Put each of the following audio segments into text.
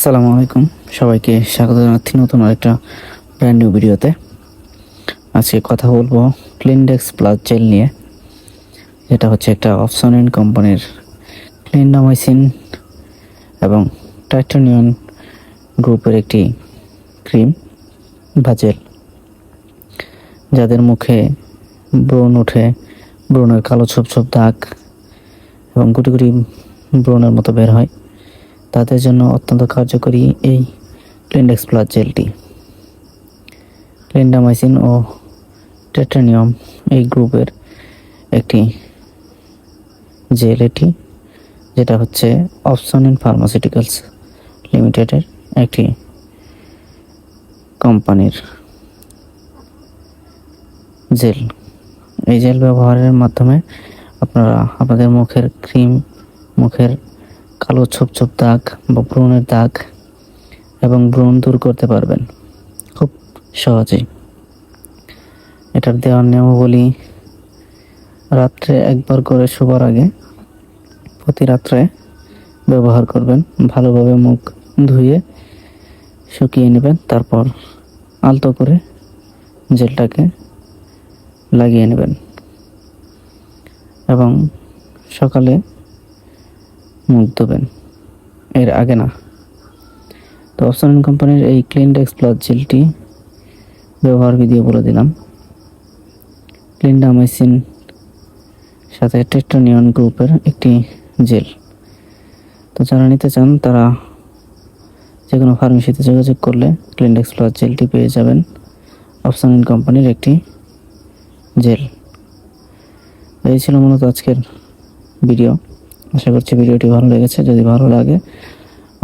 আসসালামু আলাইকুম। সবাইকে স্বাগত জানাচ্ছি নতুন আরেকটা ব্র্যান্ড নিউ ভিডিওতে আজকে কথা বলব ক্লিনডেক্স প্লাস জেল নিয়ে। যেটা হচ্ছে একটা অপশন কোম্পানির ক্লিনডামাইসিন এবং টাইটানিয়ন গ্রুপের একটি ক্রিম বা জেল যাদের মুখে ব্রণ ওঠে, ব্রণের কালো ছোপ ছোপ দাগ এবং গুটি গুটি ব্রণের মতো বের হয়। তাদের জন্য অত্যন্ত কার্যকরী এই ক্লিনডেক্স প্লাস জেলটি। ক্লিনডামাইসিন ও টেট্রানিয়াম এই গ্রুপের একটি জেল এটি, যেটা হচ্ছে অপশন ইন ফার্মাসিউটিক্যালস লিমিটেডের একটি কোম্পানির জেল। এই জেল ব্যবহারের মাধ্যমে আপনারা আপনাদের মুখের ক্রিম, মুখের কালো ছোপ ছোপ দাগ বা ব্রণের দাগ এবং ব্রণ দূর করতে পারবেন। খুব সহজেই। এটার দেওয়ার নিয়মাবলী রাত্রে একবার করে শোবার আগে প্রতি রাত্রে ব্যবহার করবেন। ভালোভাবে মুখ ধুয়ে শুকিয়ে নেবেন, তারপর আলতো করে জেলটাকে লাগিয়ে নেবেন। এবং সকালে মুখ ধোবেন এর আগে না। তো অপশন কোম্পানির এই ক্লিনডেক্স প্লাস জেলটি ব্যবহার ভিডিও বলে দিলাম। ক্লিনডামাইসিন সাথে টেট্রানিয়ন গ্রুপের একটি জেল তো যারা নিতে চান, তারা যে কোনো ফার্মেসিতে যোগাযোগ করলে ক্লিনডেক্স প্লাস জেলটি পেয়ে যাবেন অপশন কোম্পানির একটি জেল এই ছিল মূলত আজকের ভিডিও। আশা করছি ভিডিওটি ভালো লেগেছে। যদি ভালো লাগে,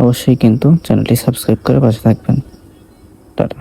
অবশ্যই কিন্তু চ্যানেলটি সাবস্ক্রাইব করে পাশে থাকবেন। টাটা।